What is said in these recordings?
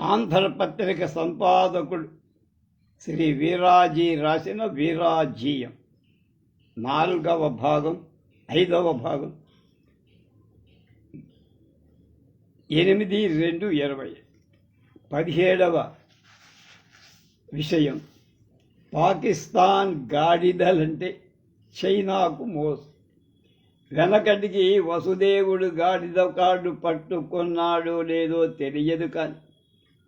ఆంధ్రపత్రిక సంపాదకుడు శ్రీ వీరాజీ రాసిన వీరాజీయం. నాలుగవ భాగం ఐదవ భాగం. ఎనిమిది రెండు ఇరవై. పదిహేడవ విషయం. పాకిస్తాన్ గాడిదలంటే చైనాకు మోసం వెనకటికి వసుదేవుడు గాడిద కార్డు పట్టుకున్నాడో లేదో తెలియదు కానీ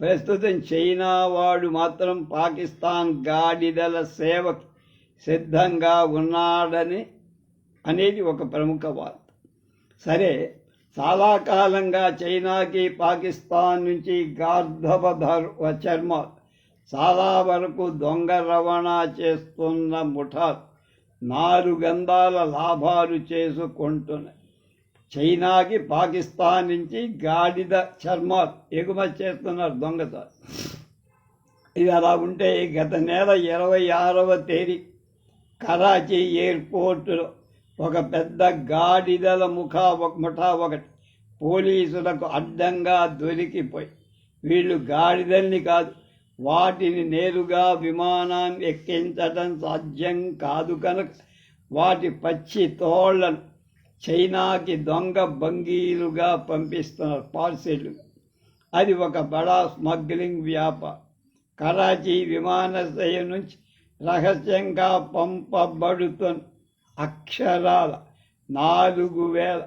ప్రస్తుతం చైనా వాడు మాత్రం పాకిస్తాన్ గాడిదల సేవకి సిద్ధంగా ఉన్నాడని అనేది ఒక ప్రముఖ వార్త. సరే చాలా కాలంగా చైనాకి పాకిస్తాన్ నుంచి గార్ధవ చర్మ చాలా వరకు దొంగ రవాణా చేస్తున్న ముఠాలు నాలుగందాల లాభాలు చేసుకుంటున్నాయి. చైనాకి పాకిస్తాన్ నుంచి గాడిద చర్మ ఎగుమతి చేస్తున్నారు దొంగత. ఇది అలా ఉంటే గత నెల ఇరవై ఆరవ తేదీ కరాచీ ఎయిర్పోర్టులో ఒక పెద్ద గాడిదల ముఖ ముఠా ఒకటి పోలీసులకు అడ్డంగా దొరికిపోయి వీళ్ళు గాడిదల్ని కాదు వాటిని నేరుగా విమానాన్ని ఎక్కించడం సాధ్యం కాదు కనుక వాటి పచ్చి తోళ్ళను చైనాకి దొంగ బంగీలుగా పంపిస్తున్నారు పార్సెల్. అది ఒక బడా స్మగ్లింగ్ వ్యాపారం కరాచీ విమానాశ్రయం నుంచి రహస్యంగా పంపబడుతున్న అక్షరాల నాలుగు వేల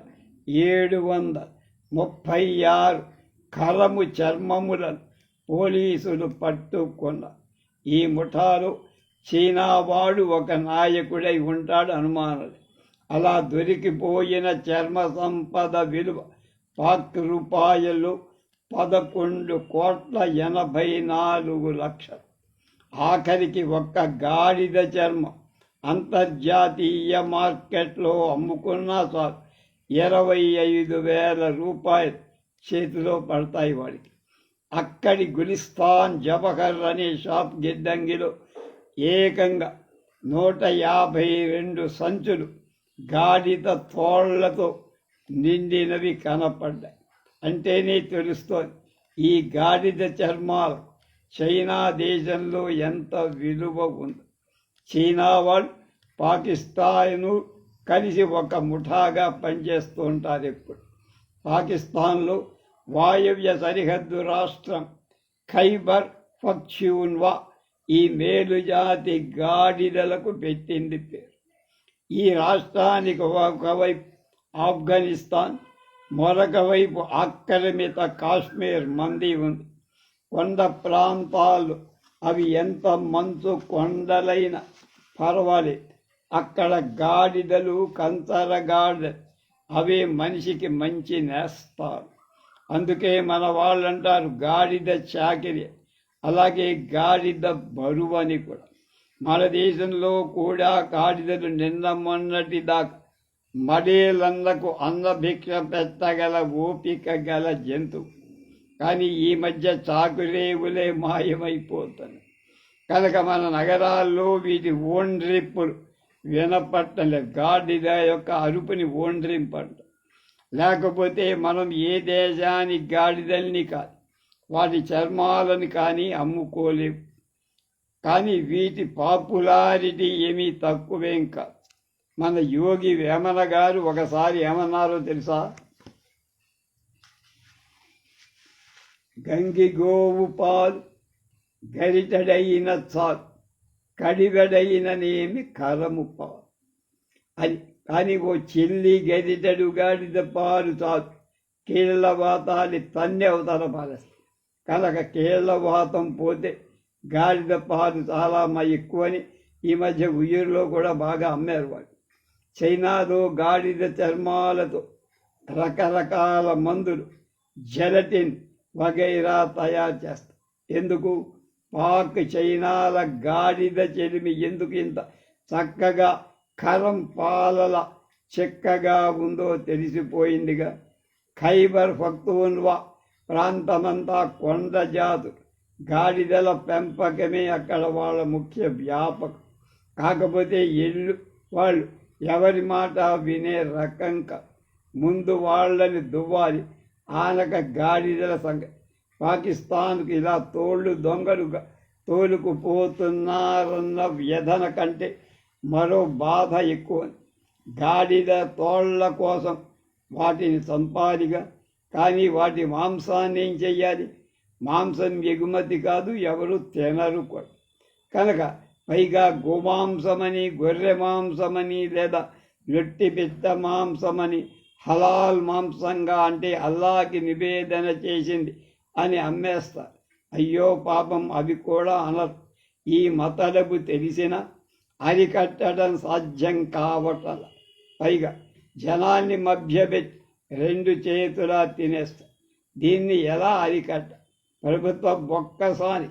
ఏడు వందల ముప్పై ఆరు కరము చర్మములను పోలీసులు పట్టుకున్న ఈ ముఠాలో చైనావాడు ఒక నాయకుడై ఉంటాడు అనుమానులు. అలా దొరికిపోయిన చర్మ సంపద విలువ పాక్ రూపాయలు పదకొండు కోట్ల ఎనభై నాలుగు లక్షలు. ఆఖరికి ఒక్క గాడిద చర్మం అంతర్జాతీయ మార్కెట్లో అమ్ముకున్నా సార్ ఇరవై ఐదు వేల రూపాయలు చేతిలో పడతాయి వాడికి. అక్కడి గులిస్తాన్ జవహర్ అనే షాప్ గిడ్డంగిలో ఏకంగా నూట యాభై రెండు సంచులు గాడిద తోళ్ళతో నిండినవి కనపడ్డాయి అంటేనే తెలుస్తోంది ఈ గాడిద చర్మాలు చైనా దేశంలో ఎంత విలువ ఉంది. చైనా వాళ్ళు పాకిస్తాను కలిసి ఒక ముఠాగా పనిచేస్తూ ఉంటారు ఎప్పుడు పాకిస్తాన్లో వాయవ్య సరిహద్దు రాష్ట్రం ఖైబర్ పఖ్యూన్వా ఈ మేలుజాతి గాడిదలకు పెట్టింది పేరు. ఈ రాష్ట్రానికి ఒకవైపు ఆఫ్ఘనిస్తాన్ మరొక వైపు ఆక్రమిత కాశ్మీర్ మంది ఉంది. కొండ ప్రాంతాలు అవి ఎంత మంచు కొండలైన పర్వాలేదు అక్కడ గాడిదలు కంచర గాడిదలు అవే మనిషికి మంచి నేస్తారు అందుకే మన వాళ్ళు అంటారు గాడిద చాకిరి అలాగే గాడిద బరువు అని కూడా. మన దేశంలో కూడా గాడిదలు నిన్న మొన్నటి దాకా మడేలన్నకు అన్నభిక్ష పెట్టగల ఓపిక గల జంతువు కానీ ఈ మధ్య చాకురేవులే మాయమైపోతున్నాయి కనుక మన నగరాల్లో వీటి ఓండ్రింపులు వినపట్టలేదు గాడిద యొక్క అరుపుని ఓండ్రింపంట లేకపోతే మనం ఏ దేశానికి గాడిదల్ని కాదు వాటి చర్మాలను కానీ అమ్ముకోలేవు కానీ వీటి పాపులారిటీ ఏమీ తక్కువేం కాదు మన యోగి వేమన గారు ఒకసారి ఏమన్నారో తెలుసా? గంగి గోవు పాలు గరిటడైన చాలు కడివెడైననేమి కరము పాలు. అది కానీ ఓ చెల్లి గరిటడు గాడిద పాలు చాలు. కీళ్ళ వాతాలి తన్నే అవతల పాలేస్తాయి కనుక కీళ్ళ వాతం పోతే గాడిద పాలు చాలా మా ఎక్కువని ఈ మధ్య ఉయ్యూరులో కూడా బాగా అమ్మారు వాళ్ళు. చైనాలో గాడిద చర్మాలతో రకరకాల మందులు జెలటిన్ వగైరా తయారు చేస్తారు. ఎందుకు? పాక్ చైనాల గాడిద చెలిమి ఎందుకు ఇంత చక్కగా కరం పాలల చెక్కగా ఉందో తెలిసిపోయిందిగా. ఖైబర్ ఫక్తున్వా ప్రాంతమంతా కొండ జాతు గాడిదల పెంపకమే అక్కడ వాళ్ళ ముఖ్య వ్యాపకం. కాకపోతే ఎల్లు వాళ్ళు ఎవరి మాట వినే రకం ముందు వాళ్ళని దువ్వాలి. ఆనక గాడిదల సంగ పాకిస్తాన్కు ఇలా తోళ్ళు దొంగలుగా తోలుకుపోతున్నారన్న వ్యధన కంటే మరో బాధ ఎక్కువ. గాడిద తోళ్ళ కోసం వాటిని సంపాదిగా కానీ వాటి మాంసాన్ని ఏం చెయ్యాలి? మాంసం ఎగుమతి కాదు ఎవరు తినరు కూడా. కనుక పైగా గోమాంసమని గొర్రె మాంసమని లేదా లొట్టి పిత్త మాంసమని హలాల్ మాంసంగా అంటే అల్లాకి నివేదన చేసింది అని అమ్మేస్తారు. అయ్యో పాపం అవి కూడా అనరు. ఈ మతలబు తెలిసిన అరికట్టడం సాధ్యం కావటం పైగా జనాన్ని మభ్యపెట్టి రెండు చేతులా తినేస్తారు. దీన్ని ఎలా అరికట్ట? ప్రభుత్వం ఒక్కసారి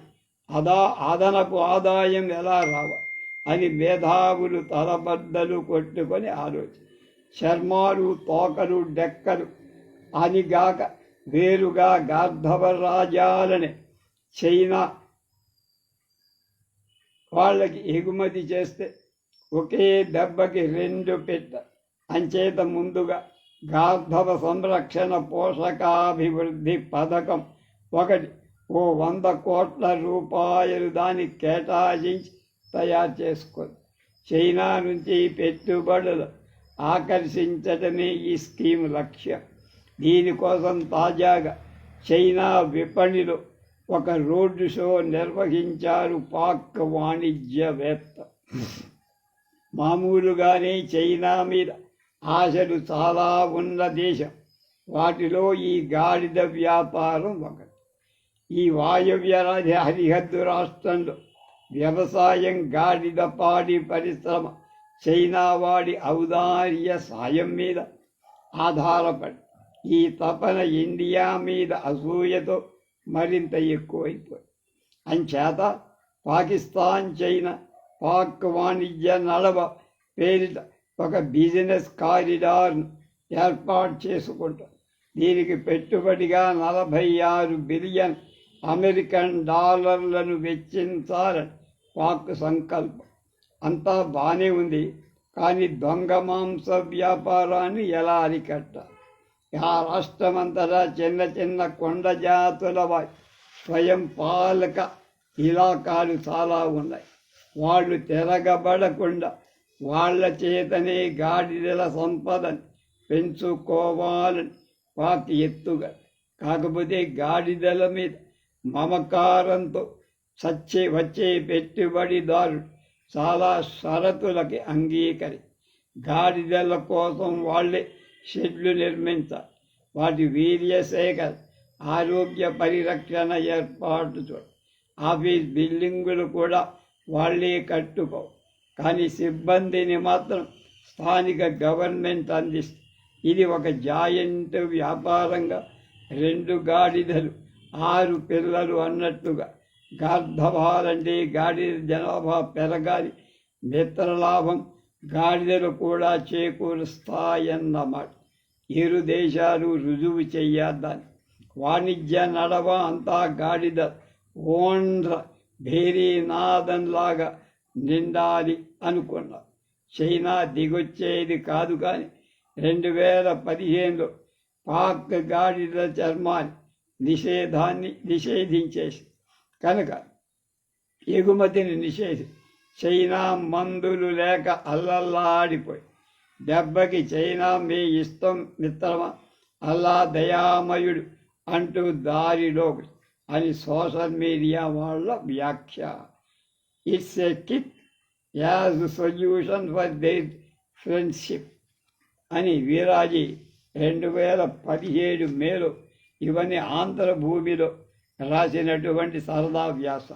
అదా అదనపు ఆదాయం ఎలా రావాలి అని మేధావులు తలబద్దలు కొట్టుకొని ఆలోచన. చర్మాలు తోకలు డెక్కలు అనిగాక వేరుగా గార్ధవ రాజాలని చైనా వాళ్ళకి ఎగుమతి చేస్తే ఒకే దెబ్బకి రెండు పెట్ట. అంచేత ముందుగా గార్ధవ సంరక్షణ పోషకాభివృద్ధి పథకం ఒకటి ఓ వంద కోట్ల రూపాయలు దానికి కేటాయించి తయారు చేసుకుంది చైనా నుంచి పెట్టుబడులు ఆకర్షించడమే ఈ స్కీమ్ లక్ష్యం. దీనికోసం తాజాగా చైనా విపణిలో ఒక రోడ్డు షో నిర్వహించారు పాక్ వాణిజ్యవేత్త. మామూలుగానే చైనా మీద ఆశలు చాలా ఉన్న దేశం. వాటిలో ఈ గాడిద వ్యాపారం ఒకటి. ఈ వాయవ్య రాజ్య హరిహద్దు రాష్ట్రంలో వ్యవసాయం గాడిద పాడి పరిశ్రమ చైనా వాడి ఔదార్య సాయం మీద ఆధారపడి ఈ తపన ఇండియా మీద అసూయతో మరింత ఎక్కువైపోయి. అంచేత పాకిస్తాన్ చైనా పాక్ వాణిజ్య నడవ పేరిట ఒక బిజినెస్ కారిడార్ను ఏర్పాటు చేసుకుంటాం దీనికి పెట్టుబడిగా నలభై ఆరు బిలియన్ అమెరికన్ డాలర్లను వెచ్చించాలని పాక్ సంకల్పం. అంతా బాగానే ఉంది కానీ దొంగ మాంస వ్యాపారాన్ని ఎలా అరికట్టాలి ఆ రాష్ట్రమంతటా చిన్న చిన్న కొండ జాతుల వారి స్వయం పాలక ఇలాకాలు చాలా ఉన్నాయి. వాళ్ళు తిరగబడకుండా వాళ్ళ చేతనే గాడిదల సంపదని పెంచుకోవాలని పాతి ఎత్తుగా. కాకపోతే గాడిదల మీద మమకారంతో సచ్చే వచ్చే పెట్టుబడిదారుడు చాలా షరతులకి అంగీకరి. గాడిదల కోసం వాళ్ళే షెడ్లు నిర్మించాలి. వాటి వీర్య సేకరణ ఆరోగ్య పరిరక్షణ ఏర్పాటు చూడ ఆఫీస్ బిల్డింగులు కూడా వాళ్ళే కట్టుకో. కానీ సిబ్బందిని మాత్రం స్థానిక గవర్నమెంట్ అందిస్తుంది. ఇది ఒక జాయింట్ వ్యాపారంగా రెండు గాడిదలు ఆరు పిల్లలు అన్నట్టుగా గార్ధవాలంటే గాడిద జనాభా పెరగాలి. మిత్రలాభం గాడిదలు కూడా చేకూరుస్తాయన్నమాట. ఇరు దేశాలు రుజువు చెయ్యాలని వాణిజ్య నడవ అంతా గాడిద. ఓండ్ర భేరీనాదంలాగా నిండాలి అనుకున్నారు చైనా దిగొచ్చేది కాదు కానీ రెండు వేల పదిహేనులో పాక్ గాడిద చర్మాన్ని నిషేధాన్ని నిషేధించేసి కనుక ఎగుమతిని నిషేధి చైనా మందులు లేక అల్లల్లాడిపోయి దెబ్బకి చైనా మీ ఇష్టం మిత్రమా? అల్లా దయామయుడు అంటూ దారిలోకి అని సోషల్ మీడియా వాళ్ళ వ్యాఖ్య. It's a kick as solution for their friendship అని వీరాజీ రెండు వేల పదిహేడు మేలో ఇవన్నీ ఆంధ్రభూమిలో రాసినటువంటి సరదా వ్యాస.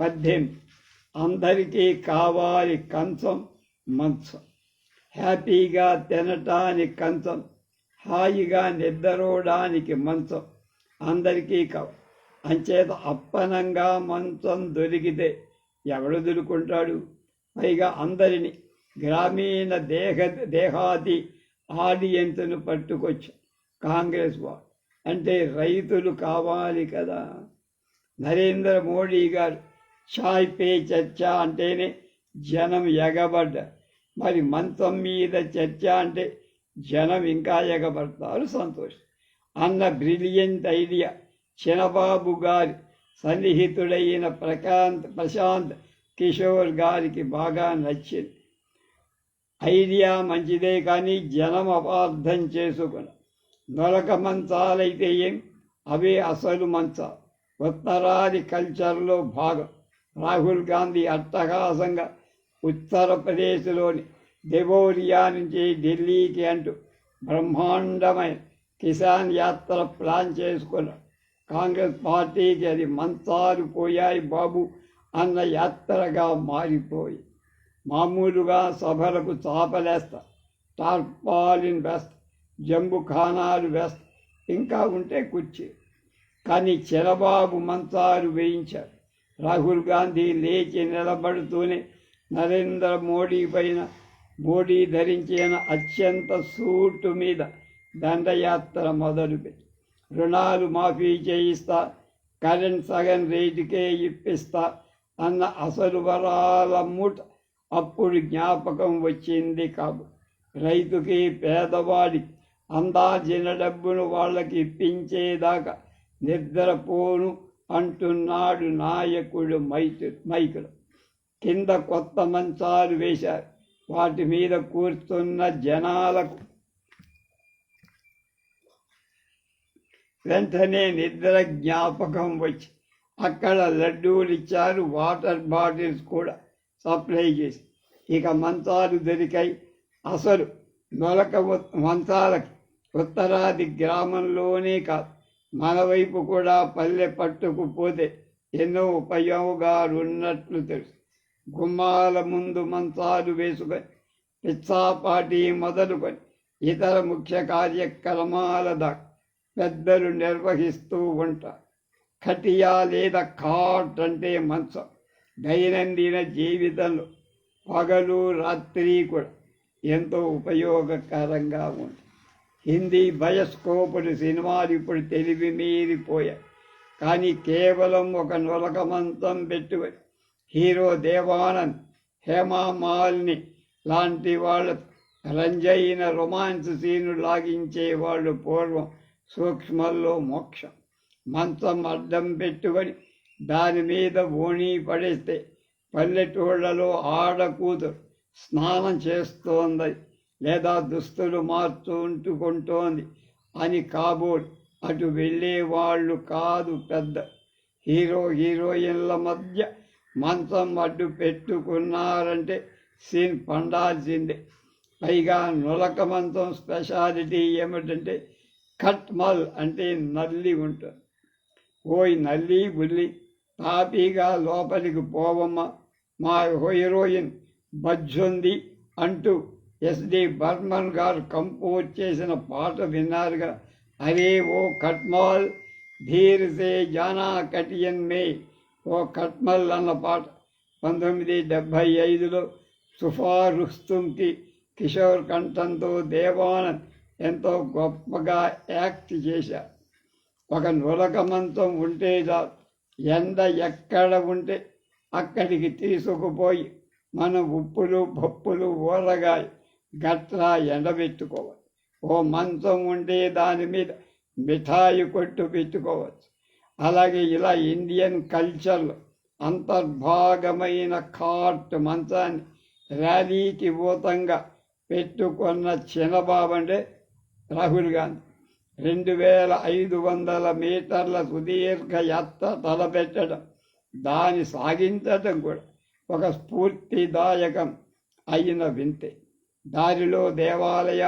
పద్దెనిమిది అందరికీ కావాలి కంచం మంచం. హ్యాపీగా తినటానికి కంచం హాయిగా నిద్రపోవడానికి మంచం. అందరికీ కావు అంచేత అప్పనంగా మంచం దొరికితే ఎవడు దొరుకుంటాడు? పైగా అందరిని గ్రామీణ దేహ దేహాది ఆడియన్స్ను పట్టుకొచ్చు కాంగ్రెస్ వాడు అంటే రైతులు కావాలి కదా. నరేంద్ర మోడీ గారు చాయ్ పే చర్చ అంటేనే జనం ఎగబడ్డ. మరి మంచం మీద చర్చ అంటే జనం ఇంకా ఎగబడతారు సంతోషం. అన్న బ్రిలియంట్ ఐడియా. చినబాబు గారి సన్నిహితుడైన ప్రశాంత్ ప్రశాంత్ కిషోర్ గారికి బాగా నచ్చింది. ఐడియా మంచిదే కానీ జనం అపార్థం చేసుకుని నరక మంచాలైతే ఏం అవే అసలు మంచ. ఉత్తరాది కల్చర్లో భాగం. రాహుల్ గాంధీ అట్టహాసంగా ఉత్తరప్రదేశ్లోని దెబోరియా నుంచి ఢిల్లీకి అంటూ బ్రహ్మాండమైన కిసాన్ యాత్ర ప్లాన్ చేసుకున్నాడు. కాంగ్రెస్ పార్టీకి అది మంచాలు పోయాయి బాబు అన్న యాత్రగా మారిపోయి. మామూలుగా సభలకు చాపలేస్తా. టార్పాలిన్ వేస్తా. జంబు ఖానాలు వేస్తా ఇంకా ఉంటే కుర్చీ. కానీ చిరబాబు మంచాలు వేయించారు. రాహుల్ గాంధీ లేచి నిలబడుతూనే నరేంద్ర మోడీ పైన మోడీ ధరించిన అత్యంత సూటు మీద దండయాత్ర మొదలుపెట్టి రుణాలు మాఫీ చేయిస్తా కరెంట్ సగం రేటుకే ఇప్పిస్తా అన్న అసలు వరాల మూట అప్పుడు జ్ఞాపకం వచ్చింది కాబు రైతుకి పేదవాడి అందాచిన డబ్బును వాళ్ళకి ఇప్పించేదాకా నిద్రపోను అంటున్నాడు నాయకుడు మైతు మైకులు. కింద కొత్త మంచాలు వేశారు. వాటి మీద కూర్చున్న జనాలకు వెంటనే నిద్ర జ్ఞాపకం వచ్చి అక్కడ లడ్డూలు ఇచ్చారు వాటర్ బాటిల్స్ కూడా సప్లై చేసి. ఇక మంచాలు దొరికాయి. అసలు నొలక మంచాలకి ఉత్తరాది గ్రామంలోనే కాదు మన వైపు కూడా పల్లె పట్టుకుపోతే ఎన్నో ఉపయోగాలు ఉన్నట్లు తెలుసు. గుమ్మాల ముందు మంచాలు వేసుకొని పిచ్చాపాటి మొదలుకొని ఇతర ముఖ్య కార్యక్రమాల దాకా పెద్దలు నిర్వహిస్తూ ఉంటారు. కటియా లేదా కాట్ అంటే మంచం. దైనందిన జీవితంలో పగలు రాత్రి కూడా ఎంతో ఉపయోగకరంగా ఉంది హిందీ బయస్కోపుడు సినిమాలు ఇప్పుడు తెలివి మీరిపోయాయి కానీ కేవలం ఒక నులక మంచం పెట్టుకొని హీరో దేవానంద్ హేమా మాలిని లాంటి వాళ్ళ రంజైన రొమాన్స్ సీను లాగించే వాళ్ళు పూర్వం సూక్ష్మల్లో మోక్షం. మంచం అడ్డం పెట్టుకొని దాని మీద ఓణీ పడేస్తే పల్లెటూళ్ళలో ఆడకూతురు స్నానం చేస్తోంది. లేదా దుస్తులు మార్చుకుంటోంది అని కాబోలు అటు వెళ్ళేవాళ్ళు కాదు పెద్ద హీరో హీరోయిన్ల మధ్య మంచం అడ్డు పెట్టుకున్నారంటే సీన్ పండాల్సిందే. పైగా నులక మంచం స్పెషాలిటీ ఏమిటంటే కట్ మల్ అంటే నల్లి ఉంటుంది. ఓయ్ నల్లి బుల్లి తాపీగా లోపలికి పోవమ్మ మా హీరోయిన్ బజ్జుంది అంటూ ఎస్డి బర్మన్ గారు కంపోజ్ చేసిన పాట విన్నారుగా అరే ఓ కట్మల్ ధీర్ సే జానా కటియన్ మే ఓ కట్మల్ అన్న పాట. పంతొమ్మిది డెబ్భై ఐదులో సుఫారుస్తుంకి కిషోర్ కంఠంతో దేవానంద్ ఎంతో గొప్పగా యాక్ట్ చేశారు ఒక నులక మంచం ఉంటే చాలు ఎండ ఎక్కడ ఉంటే అక్కడికి తీసుకుపోయి మన ఉప్పులు పప్పులు ఊరగాయ గట్లా ఎండబెట్టుకోవచ్చు. ఓ మంచం ఉంటే దాని మీద మిఠాయి కొట్టు పెట్టుకోవచ్చు. అలాగే ఇలా ఇండియన్ కల్చర్లో అంతర్భాగమైన కాట్ మంచాన్ని ర్యాలీకి భూతంగా పెట్టుకున్న చిన్నబాబండే రాహుల్ గాంధీ. రెండు వేల ఐదు వందల మీటర్ల సుదీర్ఘ యాత్ర తలపెట్టడం దాన్ని సాగించడం కూడా ఒక స్ఫూర్తిదాయకం అయిన వింతే. దారిలో దేవాలయ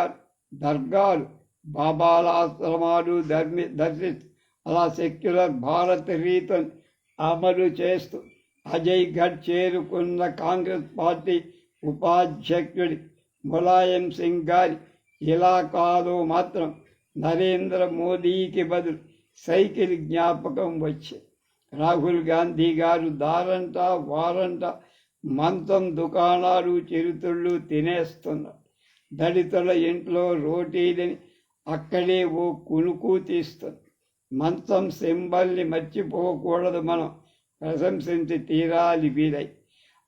దర్గాలు బాబాల ఆశ్రమాలు ధర్మి దర్శి అలా సెక్యులర్ భారత్ రీతులు అమలు చేస్తూ అజయ్ ఘడ్ చేరుకున్న కాంగ్రెస్ పార్టీ ఉపాధ్యక్షుడి ములాయం సింగ్ గారి ఇలాకాలో మాత్రం నరేంద్ర మోదీకి బదులు సైకిల్ జ్ఞాపకం వచ్చి రాహుల్ గాంధీ గారు దారంట వారంట మంచం దుకాణాలు చిరుతుళ్ళు తినేస్తున్నారు. దళితుల ఇంట్లో రోటీలని అక్కడే ఓ కునుకు తీస్తుంది. మంచం సింబల్ని మర్చిపోకూడదు మనం. ప్రశంసించి తీరాలి వీరై.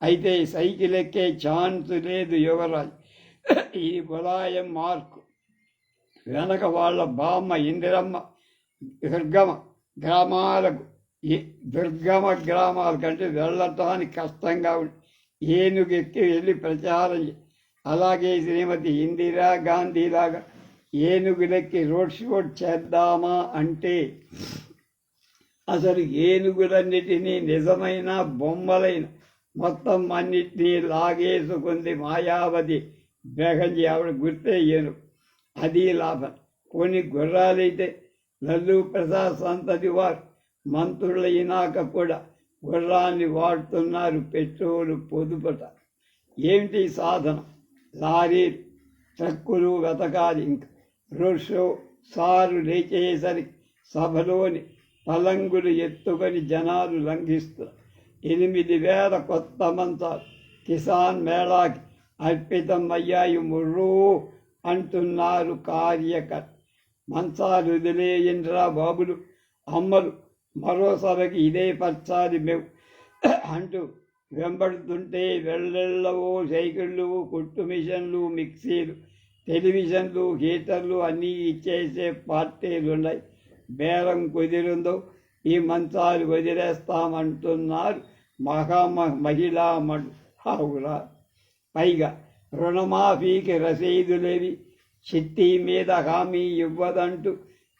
అయితే సైకిల్ ఎక్కే ఛాన్స్ లేదు యువరాజ్. ఈ బులాయం మార్కు. వెనక వాళ్ళ బామ్మ ఇందిరమ్మ దుర్గమ గ్రామాలకు ఈ దుర్గమ గ్రామాలకంటే వెళ్ళటానికి కష్టంగా ఉంది. ఏనుగు ఎక్కి వెళ్ళి ప్రచారం అలాగే శ్రీమతి ఇందిరా గాంధీ లాగా ఏనుగులెక్కి రోడ్ షో చేద్దామా అంటే అసలు ఏనుగులన్నిటినీ నిజమైన బొమ్మలైన మొత్తం అన్నిటినీ లాగేసుకుంది మాయావతి బెహంజీ ఆవిడ గుర్తే ఏనుగు అది లాభం. కొన్ని గుర్రాలైతే లల్లు ప్రసాద్ సంతతి వారు మంత్రులైనాక కూడా గుర్రాన్ని వాడుతున్నారు పెట్రోలు పొదుపుట. ఏమిటి సాధన? లారీ ట్రక్కులు వెతకాలి ఇంకా. రోషో సారు లేచేసరికి సభలోని పలంగులు ఎత్తుకొని జనాలు లంఘిస్తున్నారు. ఎనిమిది వేల కొత్త మంచాలు కిసాన్ మేళాకి అర్పితం అయ్యాయి ముర్రూ అంటున్నారు కార్యకర్త. మంచాలు వదిలేయండిరా బాబులు. అమ్మలు మరో సభకి ఇదే పచ్చాది మేము అంటూ వెంబడుతుంటే వెళ్ళెళ్ళవో సైకిళ్ళు కుట్టు మిషన్లు మిక్సీలు టెలివిజన్లు హీటర్లు అన్నీ ఇచ్చేసే పార్టీలు ఉన్నాయి బేరం కుదిరిందో ఈ మంచాలు వదిలేస్తామంటున్నారు మహామ మహిళా మహావురా పైగా రుణమాఫీకి రసీదులేవి చిట్టి మీద హామీ ఇవ్వదంటూ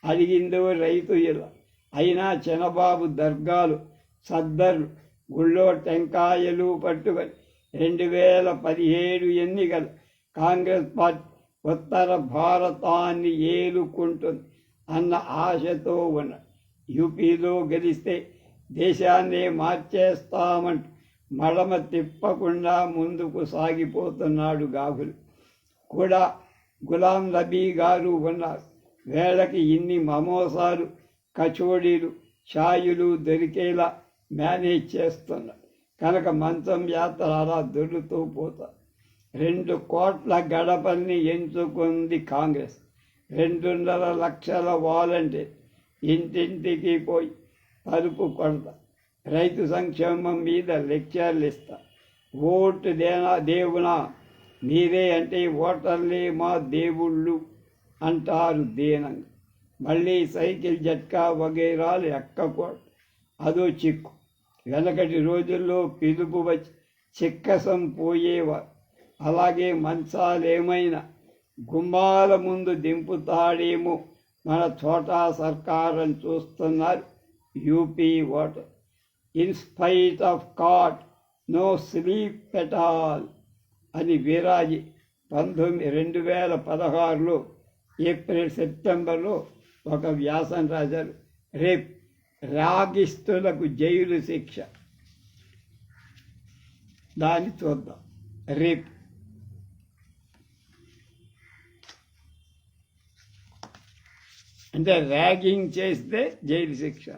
అడిగిందో రైతు ఇలా. అయినా చిన్నబాబు దర్గాలు సద్దర్ గుళ్ళో టెంకాయలు పట్టుకొని రెండు వేల పదిహేడు ఎన్నికలు కాంగ్రెస్ పార్టీ ఉత్తర భారతాన్ని ఏలుకుంటుంది అన్న ఆశతో ఉన్న యూపీలో గెలిస్తే దేశాన్నే మార్చేస్తామంటూ మడమ తిప్పకుండా ముందుకు సాగిపోతున్నాడు గాగులు కూడా గులాం నబీ గారు ఉన్నారు వేళకి ఇన్ని మమోసాలు కచోడీలు ఛాయులు దొరికేలా మేనేజ్ చేస్తున్నారు కనుక మంచం యాత్ర అలా దొరుకుతూ పోతా. రెండు కోట్ల గడపల్ని ఎంచుకుంది కాంగ్రెస్. రెండున్నర లక్షల వాలంటీర్ ఇంటింటికి పోయి తలుపు కొడతా. రైతు సంక్షేమం మీద లెక్చర్లు ఇస్తా. ఓటు దేనా దేవునా? మీరే అంటే ఓటర్లే మా దేవుళ్ళు అంటారు దీనంగా. మళ్ళీ సైకిల్ జట్కా వగైరాలు ఎక్కకూడదు. అదో చిక్కు. వెనకటి రోజుల్లో పిలుపు వచ్చి చిక్కసం పోయేవారు అలాగే మంచాలేమైనా గుమ్మాల ముందు దింపుతాడేమో మన చోటా సర్కారం చూస్తున్నారు UP voter. In spite of caught no sleep at all అని విరాజి పంతొమ్మిది రెండు వేల పదహారులో ఏప్రిల్ సెప్టెంబర్లో ఒక వ్యాసం రాశారు. రేప్ రాగిస్తులకు జైలు శిక్ష. దాన్ని చూద్దాం. రేప్. అంటే ర్యాగింగ్ చేస్తే జైలు శిక్ష.